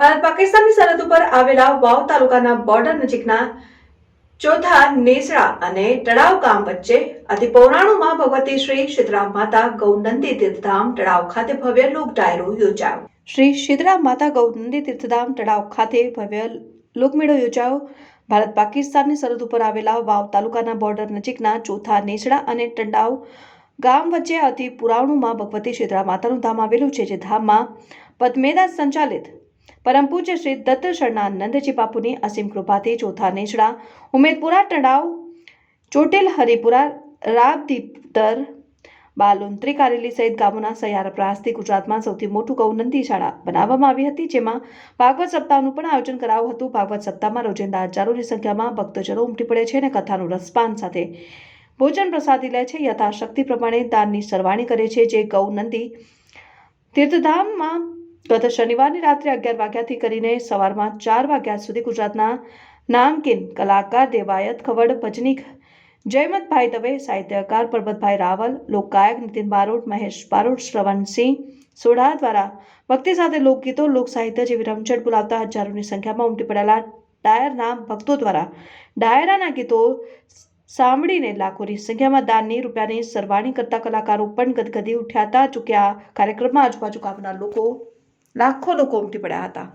ભારત પાકિસ્તાનની સરહદ ઉપર આવેલા વાવ તાલુકાના બોર્ડર નજીકના ચોથા નેસડા અને તળાવ ગામ વચ્ચે અતિ પૌરાણુમાં ભગવતી શ્રી શીતળા માતા ગૌનંદી તીર્થધામ તળાવ ખાતે ભવ્ય લોક ડાયરો યોજાયો. શ્રી શીતળા માતા ગૌનંદી તીર્થધામ તળાવ ખાતે ભવ્ય લોકમેળો યોજાયો. ભારત પાકિસ્તાનની સરહદ ઉપર આવેલા વાવ તાલુકાના બોર્ડર નજીકના ચોથા નેસડા અને ટંડાવ ગામ વચ્ચે અતિ પુરાણુમાં ભગવતી શીતળા માતાનું ધામ આવેલું છે, જે ધામમાં પદ્મેદા સંચાલિત પરમ પૂજ્ય શ્રી દત્ત શરણાનંદજી બાપુની અસીમ કૃપાથી ચોથા નેછડા ઉમેદપુરા તળાવ, ચોટેલ હરિપુરા રાબદીપદર બાલુંત્રી કારેલી સહિત ગામોના સહિયારા પ્રાસથી ગુજરાતમાં સૌથી મોટું ગૌનંદી શાળા બનાવવામાં આવી હતી, જેમાં ભાગવત સપ્તાહનું પણ આયોજન કરાયું હતું. ભાગવત સપ્તાહમાં રોજિંદા હજારોની સંખ્યામાં ભક્તજનો ઉમટી પડે છે અને કથાનું રસપાન સાથે ભોજન પ્રસાદી લે છે. યથાશક્તિ પ્રમાણે દાનની સરવાણી કરે છે, જે ગૌનંદી તીર્થધામમાં ગત શનિવારની રાત્રે અગિયાર વાગ્યાથી કરીને સવારમાં ચાર વાગ્યા સુધી ગુજરાતના નામકીન કલાકાર દેવાયત ખવડ, ભજનીક જયમતભાઈ દવે, સાહિત્યકાર પરબતભાઈ રાવલ, લોકગાયક નીતિન બારોટ, મહેશ બારોટ શ્રવણસિંહ સોઢા દ્વારા ભક્તિ સાથે લોકગીતો, લોક સાહિત્ય જેવી રમઝટ બોલાવતા હજારોની સંખ્યામાં ઉમટી પડેલા ડાયરના ભક્તો દ્વારા ડાયરાના ગીતો સાંભળીને લાખોની સંખ્યામાં દાનની રૂપિયાની સરવાણી કરતા કલાકારો પણ ગદગદી ઉઠ્યા હતા આ કાર્યક્રમમાં આજુબાજુ ગામના લોકો લાખો લોકો ઉમટી પડ્યા હતા.